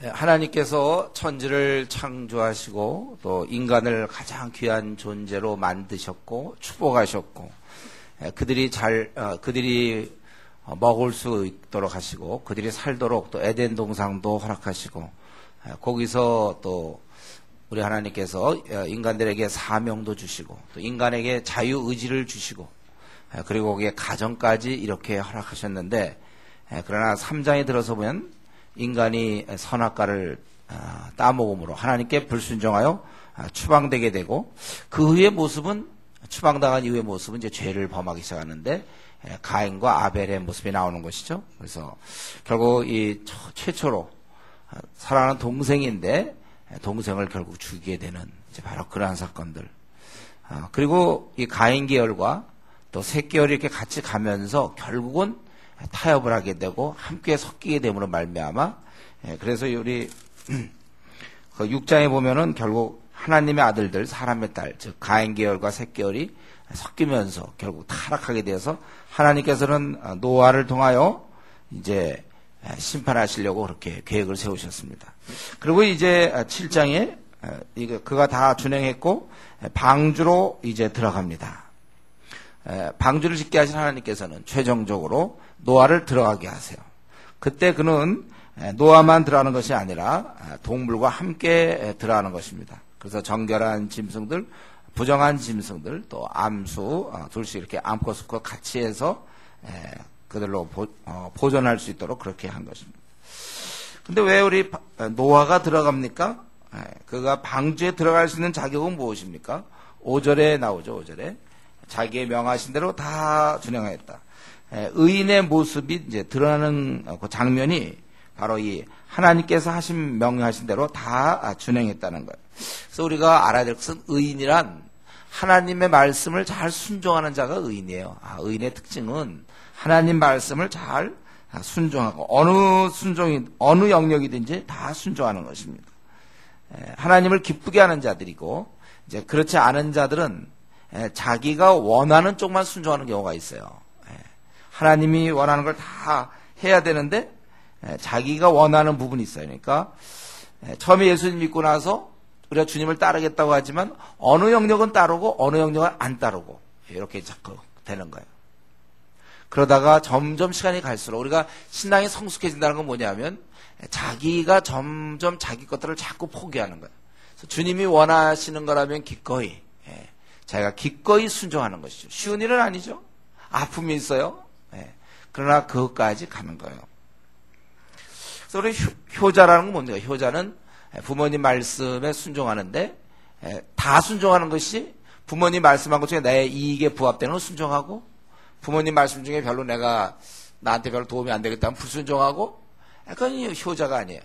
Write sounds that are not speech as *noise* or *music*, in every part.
예, 하나님께서 천지를 창조하시고 또 인간을 가장 귀한 존재로 만드셨고 축복하셨고 예, 그들이 잘 어, 그들이 먹을 수 있도록 하시고 그들이 살도록 또 에덴 동상도 허락하시고 예, 거기서 또 우리 하나님께서 어, 인간들에게 사명도 주시고 또 인간에게 자유 의지를 주시고 그리고 거기에 가정까지 이렇게 허락하셨는데 그러나 3장에 들어서 보면 인간이 선악과를 아, 따먹음으로 하나님께 불순종하여 아, 추방되게 되고 그 후의 모습은 추방당한 이후의 모습은 이제 죄를 범하기 시작하는데 가인과 아벨의 모습이 나오는 것이죠. 그래서 결국 이 최초로 아, 사랑하는 동생인데 동생을 결국 죽이게 되는 바로 그러한 사건들. 그리고 이 가인 계열과 또 셋계열이 이렇게 같이 가면서 결국은 타협을 하게 되고 함께 섞이게 됨으로 말미암아 예, 그래서 우리 *clears throat* 그 6장에 보면은 결국 하나님의 아들들 사람의 딸 즉 가인 계열과 셋 계열이 섞이면서 결국 타락하게 되어서 하나님께서는 노아를 통하여 이제 심판하시려고 그렇게 계획을 세우셨습니다. 그리고 이제 7장에 이거 그가 다 준행했고 방주로 이제 들어갑니다. 방주를 짓게 하신 하나님께서는 최종적으로 노아를 들어가게 하세요. 그때 그는 노아만 들어가는 것이 아니라 동물과 함께 들어가는 것입니다. 그래서 정결한 짐승들, 부정한 짐승들, 또 암수 어, 둘씩 이렇게 암컷 수컷 같이 해서 그들로 어, 보존할 수 있도록 그렇게 한 것입니다. 근데 왜 우리 노아가 들어갑니까? 그가 방주에 들어갈 수 있는 자격은 무엇입니까? 5절에 나오죠, 5절에. 자기의 명하신 대로 다 준행하였다. 의인의 모습이 이제 드러나는 그 장면이 바로 이 하나님께서 하신 명령하신 대로 다 준행했다는 거예요. 그래서 우리가 알아야 될 것은 의인이란 하나님의 말씀을 잘 순종하는 자가 의인이에요. 아, 의인의 특징은 하나님 말씀을 잘 순종하고 어느 순종이 어느 영역이든지 다 순종하는 것입니다. 하나님을 기쁘게 하는 자들이고 이제 그렇지 않은 자들은 자기가 원하는 쪽만 순종하는 경우가 있어요. 하나님이 원하는 걸 다 해야 되는데 자기가 원하는 부분이 있어요. 그러니까 처음에 예수님 믿고 나서 우리가 주님을 따르겠다고 하지만 어느 영역은 따르고 어느 영역은 안 따르고 이렇게 자꾸 되는 거예요. 그러다가 점점 시간이 갈수록 우리가 신앙이 성숙해진다는 건 뭐냐면 자기가 점점 자기 것들을 자꾸 포기하는 거예요. 주님이 원하시는 거라면 기꺼이 자기가 기꺼이 순종하는 것이죠. 쉬운 일은 아니죠. 아픔이 있어요. 그러나 그것까지 가는 거예요. 그래서 우리 효자라는 건 뭡니까? 효자는 부모님 말씀에 순종하는데 다 순종하는 것이 부모님 말씀한 것 중에 내 이익에 부합되는 건 순종하고 부모님 말씀 중에 별로 내가 나한테 별로 도움이 안 되겠다면 불순종하고 그건 효자가 아니에요.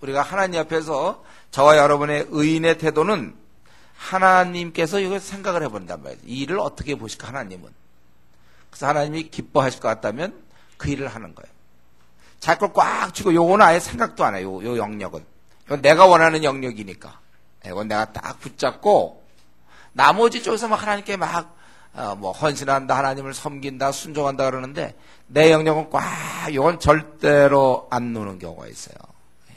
우리가 하나님 앞에서 저와 여러분의 의인의 태도는 하나님께서 이걸 생각을 해본단 말이에요. 이 일을 어떻게 보실까 하나님은. 그래서 하나님이 기뻐하실 것 같다면 그 일을 하는 거예요. 자꾸 꽉 쥐고 요거는 아예 생각도 안 해요. 요, 요 영역은. 이건 내가 원하는 영역이니까. 이건 내가 딱 붙잡고 나머지 쪽에서 막 하나님께 막 어, 뭐 헌신한다, 하나님을 섬긴다, 순종한다 그러는데 내 영역은 꽉 이건 절대로 안 노는 경우가 있어요. 예.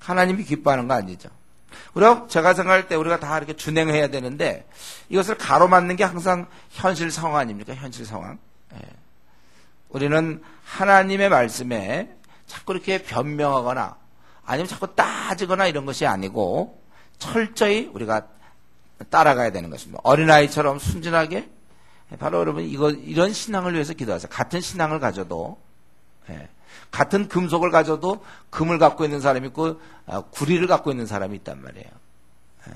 하나님이 기뻐하는 거 아니죠. 우리가 제가 생각할 때 우리가 다 이렇게 준행해야 되는데 이것을 가로막는 게 항상 현실 상황 아닙니까? 현실 상황. 예. 우리는 하나님의 말씀에 자꾸 이렇게 변명하거나 아니면 자꾸 따지거나 이런 것이 아니고 철저히 우리가 따라가야 되는 것입니다. 어린아이처럼 순진하게 바로 여러분 이거 이런 신앙을 위해서 기도하세요. 같은 신앙을 가져도 예. 같은 금속을 가져도 금을 갖고 있는 사람이 있고 아, 구리를 갖고 있는 사람이 있단 말이에요. 예.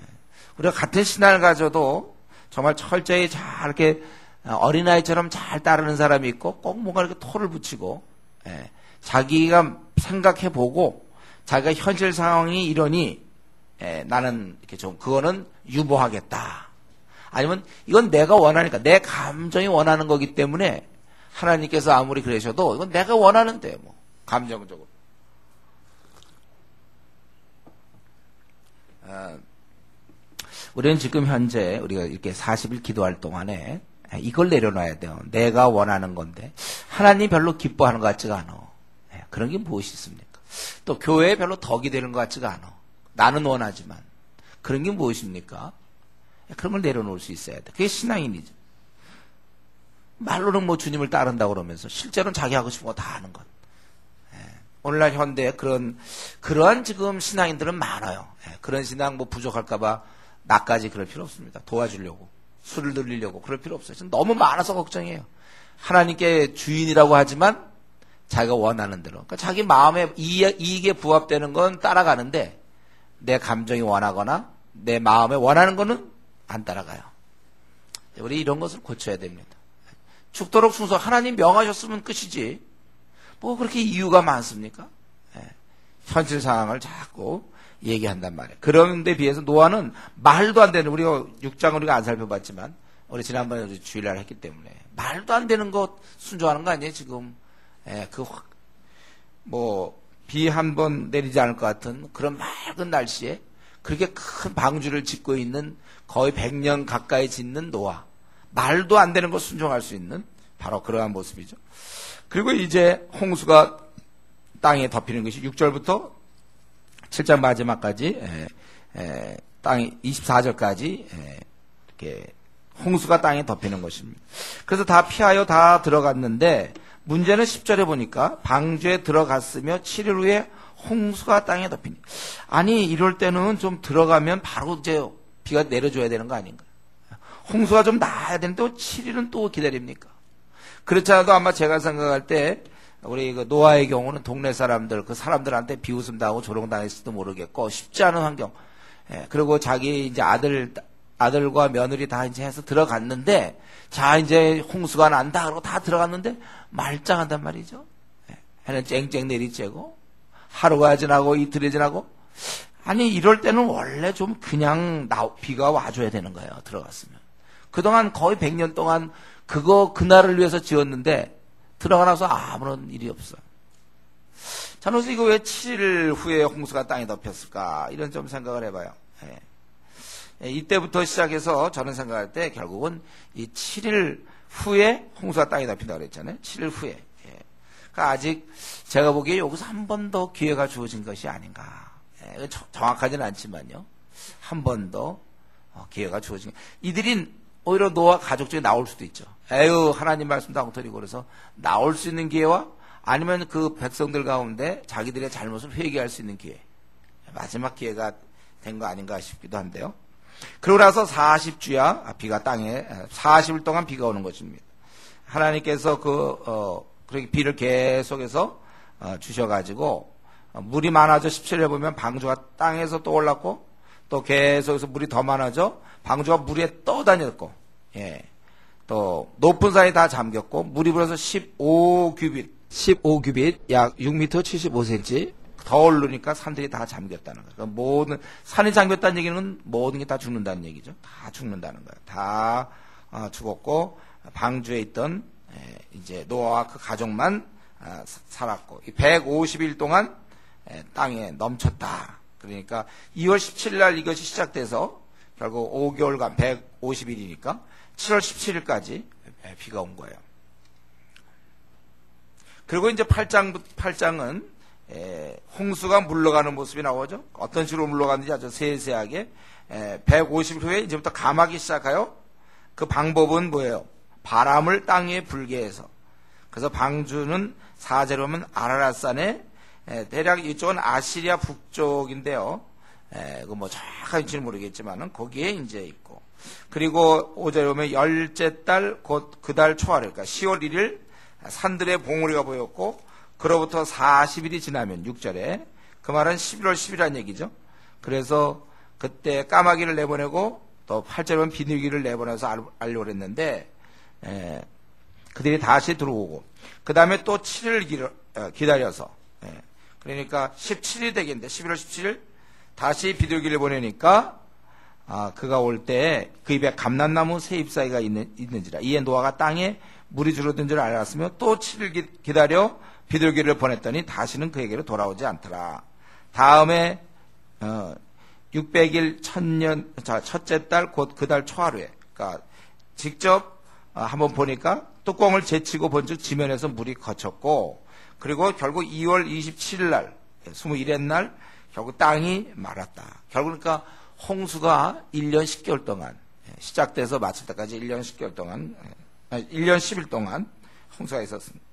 우리가 같은 신앙을 가져도 정말 철저히 잘 이렇게 어린아이처럼 잘 따르는 사람이 있고 꼭 뭔가 이렇게 토를 붙이고 예. 자기가 생각해보고 자기가 현실 상황이 이러니 나는 이렇게 좀 그거는 유보하겠다. 아니면 이건 내가 원하니까 내 감정이 원하는 거기 때문에 하나님께서 아무리 그러셔도 이건 내가 원하는데 뭐 감정적으로. 어, 우리는 지금 현재 우리가 이렇게 40일 기도할 동안에 이걸 내려놔야 돼요. 내가 원하는 건데 하나님 별로 기뻐하는 것 같지가 않아. 예, 그런 게 무엇이 있습니까? 또 교회에 별로 덕이 되는 것 같지가 않아. 나는 원하지만. 그런 게 무엇입니까? 그런 걸 내려놓을 수 있어야 돼. 그게 신앙인이죠. 말로는 뭐 주님을 따른다고 그러면서 실제로는 자기 하고 싶은 거 다 하는 것. 예. 오늘날 현대에 그런, 그러한 지금 신앙인들은 많아요. 예. 그런 신앙 뭐 부족할까봐 나까지 그럴 필요 없습니다. 도와주려고. 술을 늘리려고. 그럴 필요 없어요. 지금 너무 많아서 걱정이에요. 하나님께 주인이라고 하지만 자기가 원하는 대로. 그러니까 자기 마음에 이익에 부합되는 건 따라가는데 내 감정이 원하거나 내 마음에 원하는 거는 안 따라가요. 우리 이런 것을 고쳐야 됩니다. 죽도록 순서 하나님 명하셨으면 끝이지. 뭐 그렇게 이유가 많습니까? 예. 현실 상황을 자꾸 얘기한단 말이에요. 그런데 비해서 노아는 말도 안 되는 우리가 6장 우리가 안 살펴봤지만 우리 지난번에 우리 주일날 했기 때문에 말도 안 되는 것 순종하는 거 아니에요 지금? 예, 그뭐 비 한 번 내리지 않을 것 같은 그런 맑은 날씨에 그렇게 큰 방주를 짓고 있는 거의 100년 가까이 짓는 노아. 말도 안 되는 것 순종할 수 있는 바로 그러한 모습이죠. 그리고 이제 홍수가 땅에 덮이는 것이 6절부터 7장 마지막까지 에, 에, 땅이 24절까지 에, 이렇게 홍수가 땅에 덮이는 것입니다. 그래서 다 피하여 다 들어갔는데 문제는 10절에 보니까 방주에 들어갔으며 7일 후에 홍수가 땅에 덮이니. 아니 이럴 때는 좀 들어가면 바로 이제 비가 내려줘야 되는 거 아닌가? 홍수가 좀 나야 되는데 7일은 또 기다립니까? 그렇지 않아도 아마 제가 생각할 때 우리 그 노아의 경우는 동네 사람들 그 사람들한테 비웃음 당하고 조롱 당했을지도 모르겠고 쉽지 않은 환경. 예, 그리고 자기 이제 아들 아들과 며느리 다 이제 해서 들어갔는데 자 이제 홍수가 난다 그러고 다 들어갔는데 말짱한단 말이죠. 예, 해는 쨍쨍 내리쬐고 하루가 지나고 이틀이 지나고 아니 이럴 때는 원래 좀 그냥 나, 비가 와줘야 되는 거예요. 들어갔으면. 그동안 거의 100년 동안 그거 그날을 위해서 지었는데 들어가 나서 아무런 일이 없어. 자, 그래서 이거 왜 7일 후에 홍수가 땅에 덮였을까? 이런 좀 생각을 해봐요. 예. 예, 이때부터 시작해서 저는 생각할 때 결국은 이 7일 후에 홍수가 땅에 덮인다고 그랬잖아요. 7일 후에. 예. 그러니까 아직 제가 보기에 여기서 한 번 더 기회가 주어진 것이 아닌가. 예. 정확하지는 않지만요. 한 번더 어, 기회가 주어진. 이들이 오히려 노아 가족 중에 나올 수도 있죠. 에휴, 하나님 말씀도 엉터리고 그래서 나올 수 있는 기회와 아니면 그 백성들 가운데 자기들의 잘못을 회개할 수 있는 기회. 마지막 기회가 된 거 아닌가 싶기도 한데요. 그러고 나서 40주야 비가 땅에 40일 동안 비가 오는 것입니다. 하나님께서 그 어, 그렇게 비를 계속해서 어, 주셔가지고 어, 물이 많아져 17에 보면 방주가 땅에서 또 올랐고 또 계속해서 물이 더 많아져 방주가 물에 떠다녔고 예. 또 높은 산이 다 잠겼고 물이 불어서 15규빗 15규빗 약 6m 75cm 더 오르니까 산들이 다 잠겼다는 거예요. 그러니까 모든 산이 잠겼다는 얘기는 모든 게 다 죽는다는 얘기죠. 다 죽는다는 거예요. 다 어, 죽었고 방주에 있던 에, 이제 노아와 그 가족만 어, 살았고 150일 동안 에, 땅에 넘쳤다. 그러니까 2월 17일 날 이것이 시작돼서 결국 5개월간 150일이니까 7월 17일까지 비가 온 거예요. 그리고 이제 8장, 8장은 에, 홍수가 물러가는 모습이 나오죠. 어떤 식으로 물러가는지 아주 세세하게 에, 150일 후에 이제부터 감하기 시작하여 그 방법은 뭐예요? 바람을 땅에 불게 해서 그래서 방주는 사제로 면 아라라산에 에, 대략 이쪽은 아시리아 북쪽인데요. 에, 그뭐 정확한지는 모르겠지만은 거기에 이제 있고 그리고 오절에 보면 열째 달 곧 그 달 초하래 그러니까 10월 1일 산들의 봉우리가 보였고 그로부터 40일이 지나면 6절에 그 말은 11월 10일이라는 얘기죠. 그래서 그때 까마귀를 내보내고 또 8절에 보면 비둘기를 내보내서 알려고 했는데 에, 그들이 다시 들어오고 그 다음에 또 7일 어, 기다려서 에, 그러니까 17일이 되겠는데 11월 17일? 다시 비둘기를 보내니까 아, 그가 올 때 그 입에 감난나무 새 잎사이가 있는, 있는지라. 이에 노아가 땅에 물이 줄어든 줄 알았으며 또 7일 기다려 비둘기를 보냈더니 다시는 그에게로 돌아오지 않더라. 다음에 어, 600일 천년 자 첫째 달 곧 그 달 초하루에. 그러니까 직접 어, 한번 보니까 뚜껑을 제치고 본즉 지면에서 물이 거쳤고 그리고 결국 2월 27일 날 21의 날 결국 땅이 말았다. 결국 그러니까 홍수가 1년 10개월 동안 예, 시작돼서 마칠 때까지 1년 10개월 동안 1년 10일 동안 홍수가 있었습니다.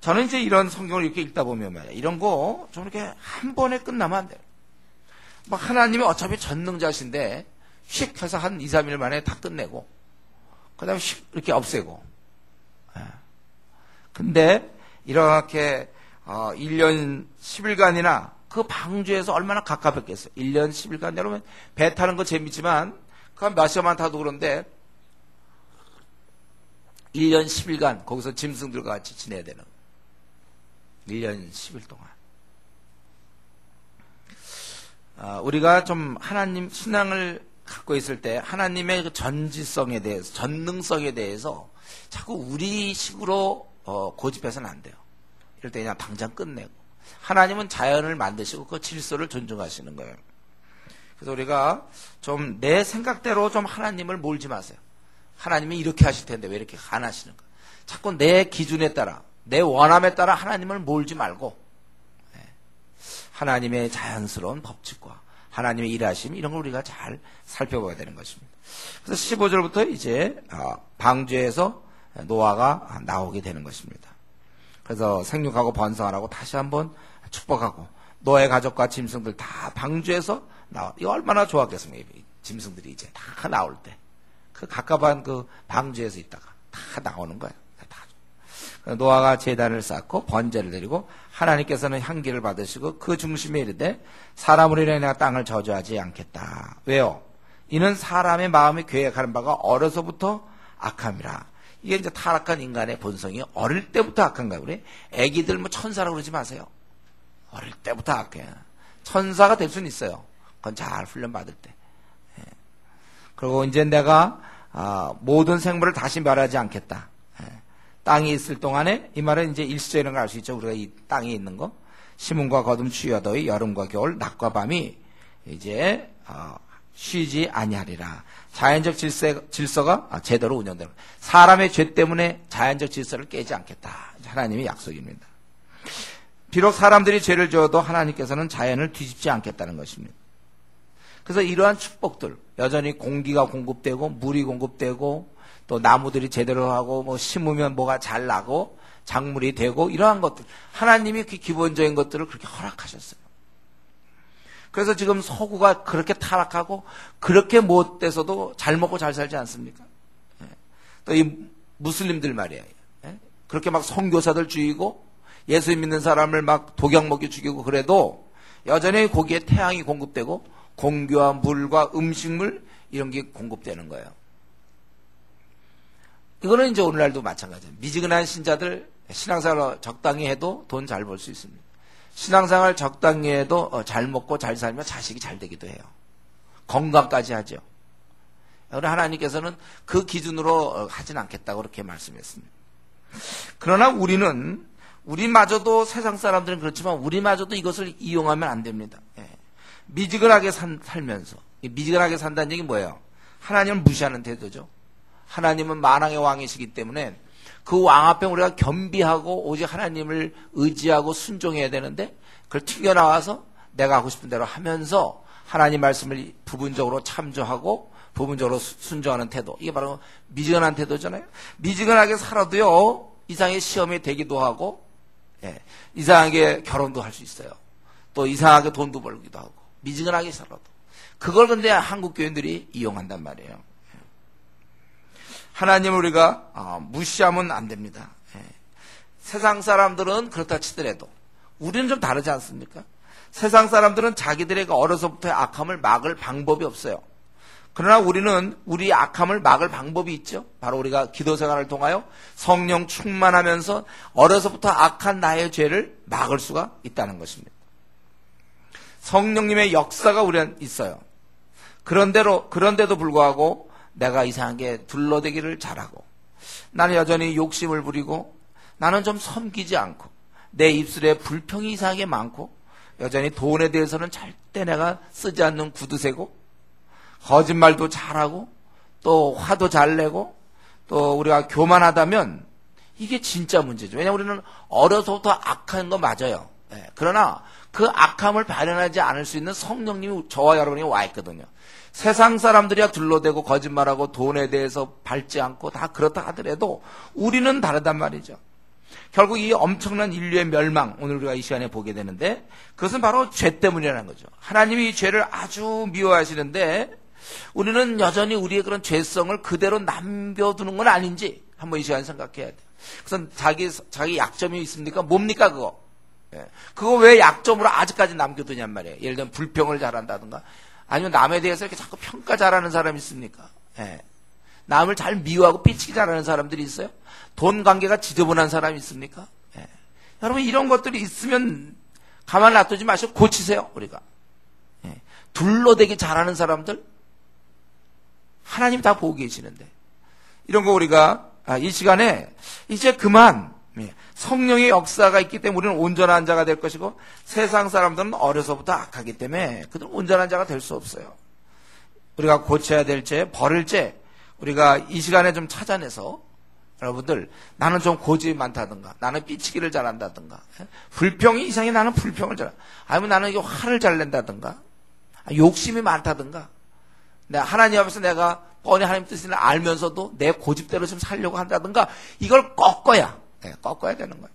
저는 이제 이런 성경을 이렇게 읽다 보면 말이야. 이런 거 좀 이렇게 한 번에 끝나면 안 돼요. 뭐 하나님이 어차피 전능자신데 휙 해서 한 2, 3일 만에 다 끝내고 그 다음에 휙 이렇게 없애고 예. 근데 이렇게 어 1년 10일간이나 그 방주에서 얼마나 가깝겠어요. 1년 10일간 여러분 배 타는 거 재밌지만 그몇 시간만 타도 그런데 1년 10일간 거기서 짐승들과 같이 지내야 되는 1년 10일 동안 아, 우리가 좀 하나님 신앙을 갖고 있을 때 하나님의 그 전지성에 대해서 전능성에 대해서 자꾸 우리 식으로 어, 고집해서는 안 돼요. 이럴 때 그냥 당장 끝내고 하나님은 자연을 만드시고 그 질서를 존중하시는 거예요. 그래서 우리가 좀 내 생각대로 좀 하나님을 몰지 마세요. 하나님이 이렇게 하실 텐데 왜 이렇게 안 하시는가? 자꾸 내 기준에 따라 내 원함에 따라 하나님을 몰지 말고 하나님의 자연스러운 법칙과 하나님의 일하심 이런 걸 우리가 잘 살펴봐야 되는 것입니다. 그래서 15절부터 이제 아, 방주에서 노아가 나오게 되는 것입니다. 그래서 생육하고 번성하라고 다시 한번 축복하고 노아의 가족과 짐승들 다 방주에서 나와. 이 얼마나 좋았겠습니까? 짐승들이 이제 다 나올 때. 그 가깝한 그 방주에서 있다가 다 나오는 거예요. 노아가 재단을 쌓고 번제를 드리고 하나님께서는 향기를 받으시고 그 중심에 이르되 사람으로 인해 내가 땅을 저주하지 않겠다. 왜요? 이는 사람의 마음이 계획하는 바가 어려서부터 악함이라. 이게 이제 타락한 인간의 본성이 어릴 때부터 악한가 우리 애기들 뭐 천사라고 그러지 마세요. 어릴 때부터 악해. 천사가 될 수는 있어요. 그건 잘 훈련 받을 때. 예. 그리고 이제 내가 아, 모든 생물을 다시 멸하지 않겠다. 땅이 있을 동안에 이 말은 이제 일시적인 걸알 수 있죠. 우리가 이 땅에 있는 거. 시문과 거둠 추여더위 여름과 겨울 낮과 밤이 이제 어, 쉬지 아니하리라. 자연적 질서, 질서 가 제대로 운영되는 사람의 죄 때문에 자연적 질서를 깨지 않겠다. 하나님의 약속입니다. 비록 사람들이 죄를 지어도 하나님께서는 자연을 뒤집지 않겠다는 것입니다. 그래서 이러한 축복들 여전히 공기가 공급되고 물이 공급되고 또 나무들이 제대로 하고 뭐 심으면 뭐가 잘 나고 작물이 되고 이러한 것들 하나님이 그 기본적인 것들을 그렇게 허락하셨어요. 그래서 지금 서구가 그렇게 타락하고 그렇게 못돼서도 잘 먹고 잘 살지 않습니까? 예. 또이 무슬림들 말이에요. 예. 그렇게 막 선교사들 죽이고 예수 믿는 사람을 막 독약 먹여 죽이고 그래도 여전히 거기에 태양이 공급되고 공기와 물과 음식물 이런 게 공급되는 거예요. 이거는 이제 오늘날도 마찬가지예요. 미지근한 신자들 신앙생활 적당히 해도 돈 잘 벌 수 있습니다. 신앙생활 적당히 해도 어, 잘 먹고 잘 살면 자식이 잘 되기도 해요. 건강까지 하죠. 우리 하나님께서는 그 기준으로 어, 하진 않겠다고 그렇게 말씀했습니다. 그러나 우리는 우리마저도 세상 사람들은 그렇지만 우리마저도 이것을 이용하면 안 됩니다. 예. 미지근하게 산, 살면서 미지근하게 산다는 얘기 뭐예요? 하나님을 무시하는 태도죠. 하나님은 만왕의 왕이시기 때문에 그 왕 앞에 우리가 겸비하고 오직 하나님을 의지하고 순종해야 되는데 그걸 튀겨나와서 내가 하고 싶은 대로 하면서 하나님 말씀을 부분적으로 참조하고 부분적으로 순종하는 태도. 이게 바로 미지근한 태도잖아요. 미지근하게 살아도요, 이상의 시험이 되기도 하고, 예, 이상하게 결혼도 할 수 있어요. 또 이상하게 돈도 벌기도 하고, 미지근하게 살아도. 그걸 근데 한국 교인들이 이용한단 말이에요. 하나님을 우리가 어, 무시하면 안 됩니다. 예. 세상 사람들은 그렇다 치더라도 우리는 좀 다르지 않습니까? 세상 사람들은 자기들의 어려서부터의 악함을 막을 방법이 없어요. 그러나 우리는 우리 악함을 막을 방법이 있죠. 바로 우리가 기도 생활을 통하여 성령 충만하면서 어려서부터 악한 나의 죄를 막을 수가 있다는 것입니다. 성령님의 역사가 우리는 있어요. 그런대로 그런데도 불구하고 내가 이상하게 둘러대기를 잘하고 나는 여전히 욕심을 부리고 나는 좀 섬기지 않고 내 입술에 불평이 이상하게 많고 여전히 돈에 대해서는 절대 내가 쓰지 않는 구두쇠고 거짓말도 잘하고 또 화도 잘 내고 또 우리가 교만하다면 이게 진짜 문제죠. 왜냐하면 우리는 어려서부터 악한 거 맞아요. 예. 예, 그러나 그 악함을 발현하지 않을 수 있는 성령님이 저와 여러분이 와 있거든요. 세상 사람들이야 둘러대고 거짓말하고 돈에 대해서 밟지 않고 다 그렇다 하더라도 우리는 다르단 말이죠. 결국 이 엄청난 인류의 멸망, 오늘 우리가 이 시간에 보게 되는데, 그것은 바로 죄 때문이라는 거죠. 하나님이 이 죄를 아주 미워하시는데, 우리는 여전히 우리의 그런 죄성을 그대로 남겨두는 건 아닌지, 한번 이 시간에 생각해야 돼요. 그래서 자기, 자기 약점이 있습니까? 뭡니까, 그거? 예. 그거 왜 약점으로 아직까지 남겨두냔 말이에요. 예를 들면 불평을 잘한다든가, 아니면 남에 대해서 이렇게 자꾸 평가 잘하는 사람이 있습니까? 예. 남을 잘 미워하고 삐치기 잘하는 사람들이 있어요? 돈 관계가 지저분한 사람이 있습니까? 예. 여러분 이런 것들이 있으면 가만 놔두지 마시고 고치세요 우리가. 예. 둘러대기 잘하는 사람들 하나님 다 보고 계시는데 이런 거 우리가 아, 이 시간에 이제 그만 예. 성령의 역사가 있기 때문에 우리는 온전한 자가 될 것이고 세상 사람들은 어려서부터 악하기 때문에 그들은 온전한 자가 될 수 없어요. 우리가 고쳐야 될 죄, 버릴 죄, 우리가 이 시간에 좀 찾아내서 여러분들 나는 좀 고집이 많다든가 나는 삐치기를 잘한다든가 예? 불평이 이상해 나는 불평을 잘 아니면 나는 이게 화를 잘 낸다든가 아, 욕심이 많다든가 내가 하나님 앞에서 내가 뻔히 하나님 뜻을 알면서도 내 고집대로 좀 살려고 한다든가 이걸 꺾어야 네, 꺾어야 되는 거예요.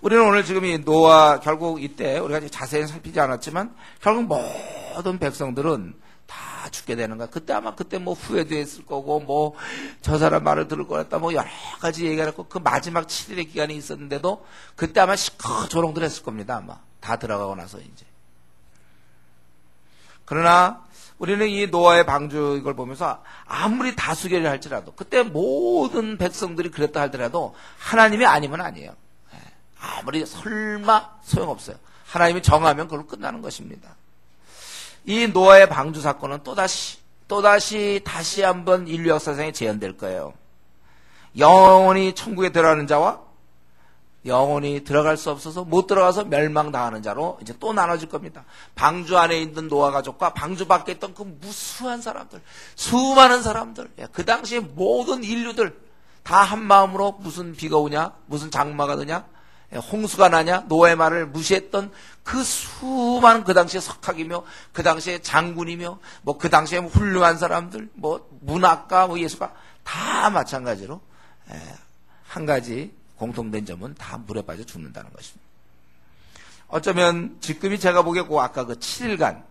우리는 오늘 지금 이 노아 결국 이때 우리가 자세히 살피지 않았지만 결국 모든 백성들은 다 죽게 되는 거야. 그때 아마 그때 뭐 후회도 했을 거고 뭐 저 사람 말을 들을 거였다 뭐 여러 가지 얘기를 했고 그 마지막 7일의 기간이 있었는데도 그때 아마 시커 조롱들 했을 겁니다. 아마 다 들어가고 나서 이제. 그러나 우리는 이 노아의 방주 이걸 보면서 아무리 다수결을 할지라도 그때 모든 백성들이 그랬다 할지라도 하나님이 아니면 아니에요. 예. 아무리 설마 소용없어요. 하나님이 정하면 그걸로 끝나는 것입니다. 이 노아의 방주 사건은 또다시 또다시 다시 한번 인류 역사상에 재현될 거예요. 영원히 천국에 들어가는 자와 영원히 들어갈 수 없어서 못 들어가서 멸망당하는 자로 이제 또 나눠질 겁니다. 방주 안에 있는 노아 가족과 방주 밖에 있던 그 무수한 사람들, 수많은 사람들, 예, 그 당시에 모든 인류들 다 한 마음으로 무슨 비가 오냐, 무슨 장마가 드냐, 예, 홍수가 나냐, 노아의 말을 무시했던 그 수많은 그 당시에 석학이며 그 당시에 장군이며 뭐 그 당시에 훌륭한 사람들, 뭐 문학가, 뭐 예술가 다 마찬가지로 예, 한 가지 공통된 점은 다 물에 빠져 죽는다는 것입니다. 어쩌면 지금이 제가 보기에 그 아까 그 7일간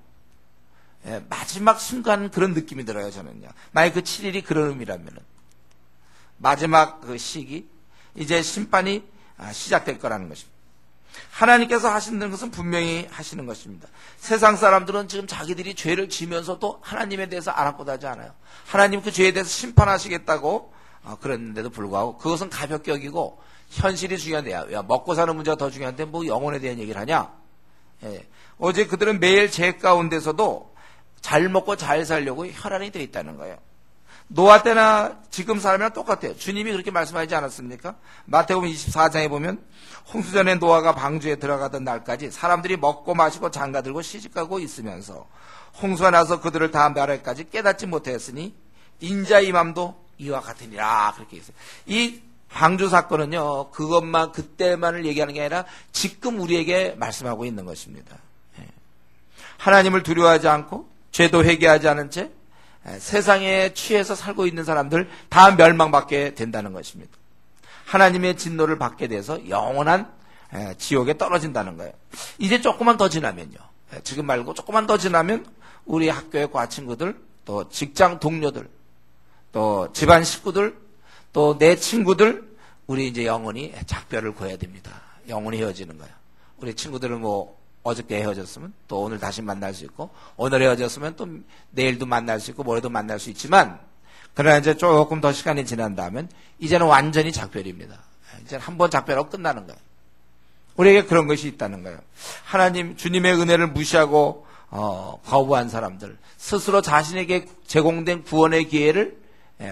예, 마지막 순간 그런 느낌이 들어요 저는요. 만약 그 7일이 그런 의미라면은 마지막 그 시기 이제 심판이 아, 시작될 거라는 것입니다. 하나님께서 하시는 것은 분명히 하시는 것입니다. 세상 사람들은 지금 자기들이 죄를 지면서도 하나님에 대해서 아랑곳하지 않아요. 하나님 그 죄에 대해서 심판하시겠다고 어, 그랬는데도 불구하고 그것은 가볍게 여기고 현실이 중요한데 야, 먹고 사는 문제가 더 중요한데 뭐 영혼에 대한 얘기를 하냐? 예. 어제 그들은 매일 제 가운데서도 잘 먹고 잘 살려고 혈안이 되어 있다는 거예요. 노아 때나 지금 사람이랑 똑같아요. 주님이 그렇게 말씀하지 않았습니까? 마태복음 24장에 보면 홍수전에 노아가 방주에 들어가던 날까지 사람들이 먹고 마시고 장가들고 시집가고 있으면서 홍수가 나서 그들을 다 멸할까지 깨닫지 못하였으니 인자의 맘도 이와 같으니라 그렇게 있어요. 이 방주 사건은요 그것만 그때만을 얘기하는 게 아니라 지금 우리에게 말씀하고 있는 것입니다. 예. 하나님을 두려워하지 않고 죄도 회개하지 않은 채 예, 세상에 취해서 살고 있는 사람들 다 멸망받게 된다는 것입니다. 하나님의 진노를 받게 돼서 영원한 예, 지옥에 떨어진다는 거예요. 이제 조금만 더 지나면요. 지금 말고 조금만 더 지나면 우리 학교의 과 친구들, 또 직장 동료들, 또 집안 식구들, 또 내 친구들, 우리 이제 영원히 작별을 구해야 됩니다. 영원히 헤어지는 거야. 우리 친구들은 뭐 어저께 헤어졌으면 또 오늘 다시 만날 수 있고 오늘 헤어졌으면 또 내일도 만날 수 있고 모레도 만날 수 있지만 그러나 이제 조금 더 시간이 지난다면 이제는 완전히 작별입니다. 이제 한 번 작별하고 끝나는 거예요. 우리에게 그런 것이 있다는 거예요. 하나님 주님의 은혜를 무시하고 어, 거부한 사람들 스스로 자신에게 제공된 구원의 기회를 예,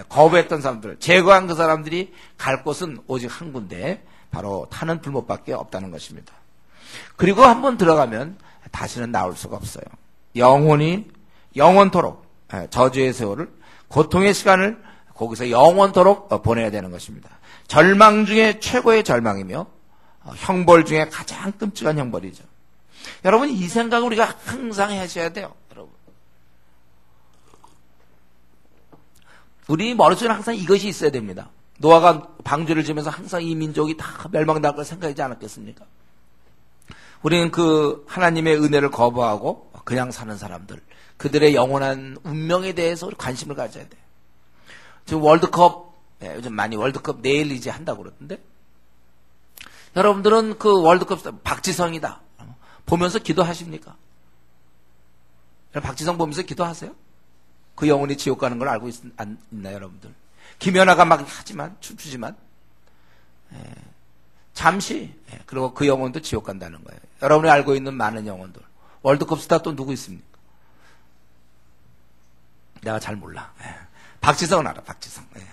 거부했던 사람들, 제거한 그 사람들이 갈 곳은 오직 한 군데, 바로 타는 불못밖에 없다는 것입니다. 그리고 한번 들어가면 다시는 나올 수가 없어요. 영원히, 영원토록, 예, 저주의 세월을, 고통의 시간을 거기서 영원토록 보내야 되는 것입니다. 절망 중에 최고의 절망이며, 어, 형벌 중에 가장 끔찍한 형벌이죠. 여러분 이 생각 우리가 항상 하셔야 돼요. 여러분. 우리 머릿속에 항상 이것이 있어야 됩니다. 노아가 방주를 지면서 항상 이 민족이 다 멸망당할 걸 생각하지 않았겠습니까? 우리는 그 하나님의 은혜를 거부하고 그냥 사는 사람들, 그들의 영원한 운명에 대해서 관심을 가져야 돼. 지금 월드컵, 예, 요즘 많이 월드컵 내일 이제 한다고 그러던데. 여러분들은 그 월드컵 박지성이다. 보면서 기도하십니까? 박지성 보면서 기도하세요? 그 영혼이 지옥 가는 걸 알고 있, 나요 여러분들? 김연아가 막 하지만, 춤추지만, 예, 잠시, 예, 그리고 그 영혼도 지옥 간다는 거예요. 여러분이 알고 있는 많은 영혼들. 월드컵 스타 또 누구 있습니까? 내가 잘 몰라. 예. 박지성은 알아, 박지성. 예.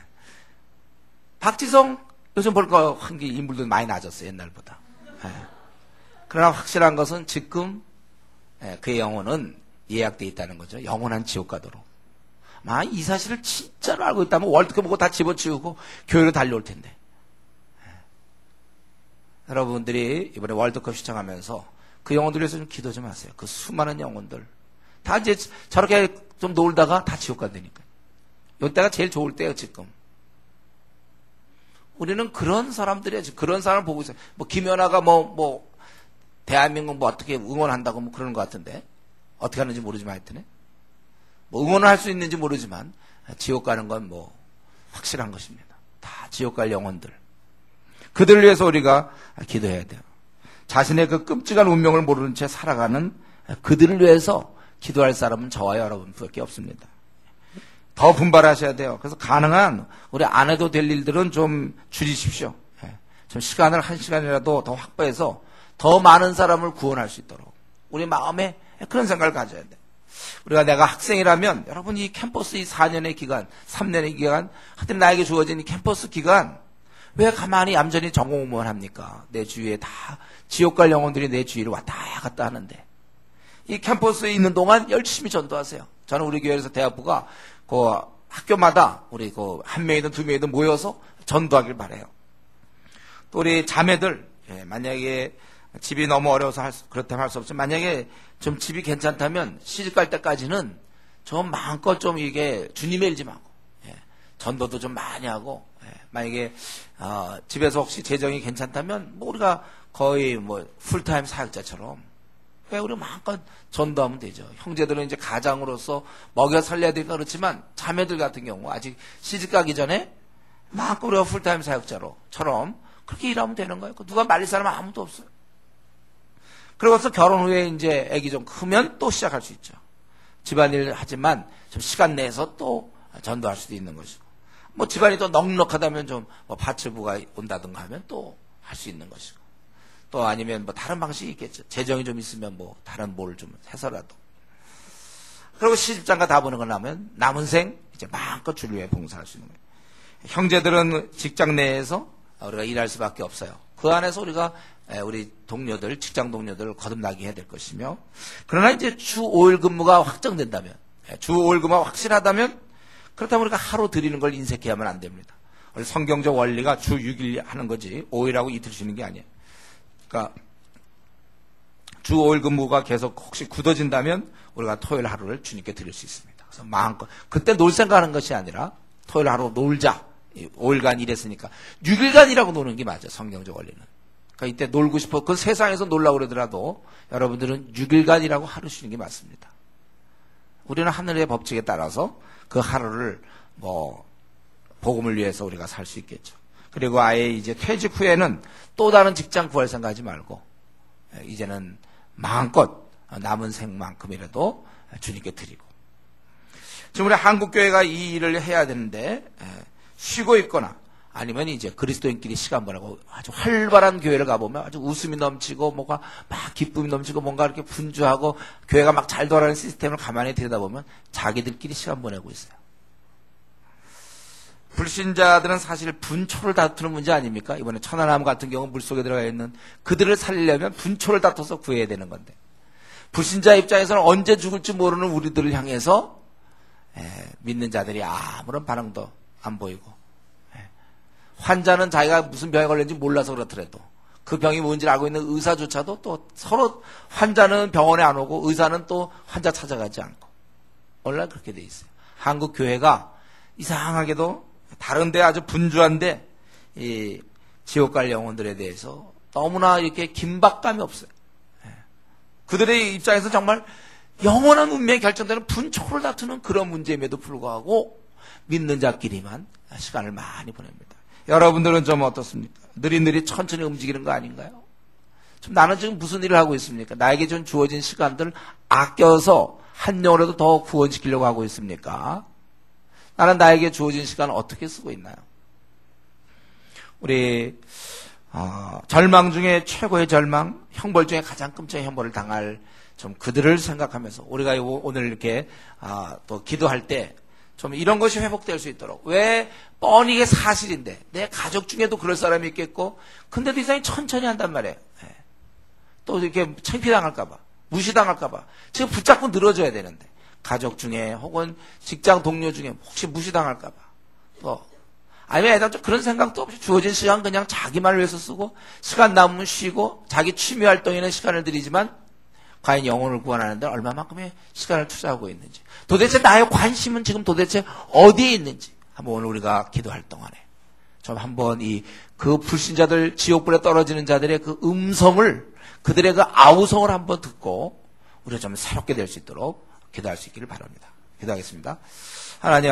박지성, 요즘 볼까 한게 인물도 많이 낮았어요, 옛날보다. 예. 그러나 확실한 것은 지금 예, 그의 영혼은 예약되어 있다는 거죠. 영원한 지옥 가도록. 아, 이 사실을 진짜로 알고 있다면 월드컵 보고 다 집어치우고 교회로 달려올 텐데. 여러분들이 이번에 월드컵 시청하면서 그 영혼들 위해서 좀 기도 좀 하세요. 그 수많은 영혼들. 다 이제 저렇게 좀 놀다가 다 지옥 간다니까. 이때가 제일 좋을 때예요, 지금. 우리는 그런 사람들이야. 그런 사람을 보고 있어요. 뭐, 김연아가 뭐, 뭐, 대한민국 뭐 어떻게 응원한다고 뭐 그러는 것 같은데. 어떻게 하는지 모르지만 하여튼에. 뭐 응원을 할 수 있는지 모르지만, 지옥 가는 건 뭐, 확실한 것입니다. 다 지옥 갈 영혼들. 그들을 위해서 우리가 기도해야 돼요. 자신의 그 끔찍한 운명을 모르는 채 살아가는 그들을 위해서 기도할 사람은 저와 여러분밖에 없습니다. 더 분발하셔야 돼요. 그래서 가능한 우리 안 해도 될 일들은 좀 줄이십시오. 예. 좀 시간을 한 시간이라도 더 확보해서 더 많은 사람을 구원할 수 있도록 우리 마음에 그런 생각을 가져야 돼. 우리가 내가 학생이라면 여러분 이 캠퍼스 이 4년의 기간, 3년의 기간, 하여튼 나에게 주어진 이 캠퍼스 기간 왜 가만히 얌전히 전공공무원 합니까? 내 주위에 다 지옥 갈 영혼들이 내 주위를 왔다 갔다 하는데 이 캠퍼스에 있는 동안 열심히 전도하세요. 저는 우리 교회에서 대학부가 그 학교마다 우리 그 한 명이든 두 명이든 모여서 전도하길 바래요. 또 우리 자매들 예, 만약에 집이 너무 어려워서 할 수, 그렇다면 할 수 없지만 만약에 좀 집이 괜찮다면 시집 갈 때까지는 좀 마음껏 좀 이게 주님의 일좀 하고 예, 전도도 좀 많이 하고 예, 만약에 어, 집에서 혹시 재정이 괜찮다면 뭐 우리가 거의 뭐 풀타임 사역자처럼 왜 우리 마음껏 전도하면 되죠. 형제들은 이제 가장으로서 먹여 살려야 되니까 그렇지만 자매들 같은 경우 아직 시집 가기 전에 마음껏 우리가 풀타임 사역자로처럼 그렇게 일하면 되는 거예요. 누가 말릴 사람 은 아무도 없어요. 그러고서 결혼 후에 이제 아기 좀 크면 또 시작할 수 있죠. 집안일 하지만 좀 시간 내서 또 전도할 수도 있는 것이고. 뭐 집안이 또 넉넉하다면 좀 뭐 파츠부가 온다든가 하면 또 할 수 있는 것이고. 또 아니면 뭐 다른 방식이 있겠죠. 재정이 좀 있으면 뭐 다른 뭘 좀 해서라도. 그리고 시집장가 다 보는 걸 나면 남은 생 이제 마음껏 위해 봉사할 수 있는 거예요. 형제들은 직장 내에서 우리가 일할 수밖에 없어요. 그 안에서 우리가 우리 동료들, 직장 동료들을 거듭나게 해야 될 것이며, 그러나 이제 주 5일 근무가 확정된다면, 주 5일 근무가 확실하다면, 그렇다면 우리가 하루 드리는 걸 인색해 하면 안 됩니다. 성경적 원리가 주 6일 하는 거지, 5일하고 이틀 쉬는 게 아니에요. 그러니까 주 5일 근무가 계속 혹시 굳어진다면 우리가 토요일 하루를 주님께 드릴 수 있습니다. 그래서 마음껏 그때 놀 생각하는 것이 아니라 토요일 하루 놀자. 5일간 일했으니까 6일간 이라고 노는 게 맞아. 성경적 원리는. 그러니까 이때 놀고 싶어. 그 세상에서 놀라고 그러더라도 여러분들은 6일간이라고 하루 쉬는 게 맞습니다. 우리는 하늘의 법칙에 따라서 그 하루를 뭐 복음을 위해서 우리가 살 수 있겠죠. 그리고 아예 이제 퇴직 후에는 또 다른 직장 구할 생각하지 말고 예, 이제는 마음껏 남은 생만큼이라도 주님께 드리고 지금 우리 한국 교회가 이 일을 해야 되는데 예, 쉬고 있거나 아니면 이제 그리스도인끼리 시간 보내고 아주 활발한 교회를 가보면 아주 웃음이 넘치고 뭐가 막 기쁨이 넘치고 뭔가 이렇게 분주하고 교회가 막 잘 돌아가는 시스템을 가만히 들여다보면 자기들끼리 시간 보내고 있어요. 불신자들은 사실 분초를 다투는 문제 아닙니까? 이번에 천하람 같은 경우 물속에 들어가 있는 그들을 살리려면 분초를 다퉈서 구해야 되는 건데. 불신자 입장에서는 언제 죽을지 모르는 우리들을 향해서 에, 믿는 자들이 아무런 반응도 안 보이고 에, 환자는 자기가 무슨 병에 걸렸는지 몰라서 그렇더라도 그 병이 뭔지를 알고 있는 의사조차도 또 서로 환자는 병원에 안 오고 의사는 또 환자 찾아가지 않고 원래 그렇게 돼 있어요. 한국 교회가 이상하게도 다른데 아주 분주한데 이 지옥 갈 영혼들에 대해서 너무나 이렇게 긴박감이 없어요. 예. 그들의 입장에서 정말 영원한 운명이 결정되는 분초를 다투는 그런 문제임에도 불구하고 믿는 자끼리만 시간을 많이 보냅니다. 여러분들은 좀 어떻습니까? 느릿느릿 천천히 움직이는 거 아닌가요? 좀 나는 지금 무슨 일을 하고 있습니까? 나에게 좀 주어진 시간들을 아껴서 한 영혼이라도 더 구원시키려고 하고 있습니까? 나는 나에게 주어진 시간을 어떻게 쓰고 있나요? 우리 어, 절망 중에 최고의 절망, 형벌 중에 가장 끔찍한 형벌을 당할 좀 그들을 생각하면서 우리가 오늘 이렇게 아, 또 기도할 때 좀 이런 것이 회복될 수 있도록. 왜? 뻔히 이게 사실인데. 내 가족 중에도 그럴 사람이 있겠고. 근데도 이상이 천천히 한단 말이에요. 네. 또 이렇게 창피당할까봐 무시당할까봐. 지금 붙잡고 늘어져야 되는데. 가족 중에 혹은 직장 동료 중에 혹시 무시당할까봐. 또. 아니면 애들 좀 그런 생각도 없이 주어진 시간 그냥 자기만을 위해서 쓰고 시간 남으면 쉬고 자기 취미 활동에는 시간을 들이지만 과연 영혼을 구원하는데 얼마만큼의 시간을 투자하고 있는지 도대체 나의 관심은 지금 도대체 어디에 있는지 한번 오늘 우리가 기도할 동안에 좀 한번 이 그 불신자들 지옥불에 떨어지는 자들의 그 음성을 그들의 그 아우성을 한번 듣고 우리가 좀 새롭게 될 수 있도록 기도할 수 있기를 바랍니다. 기도하겠습니다. 하나님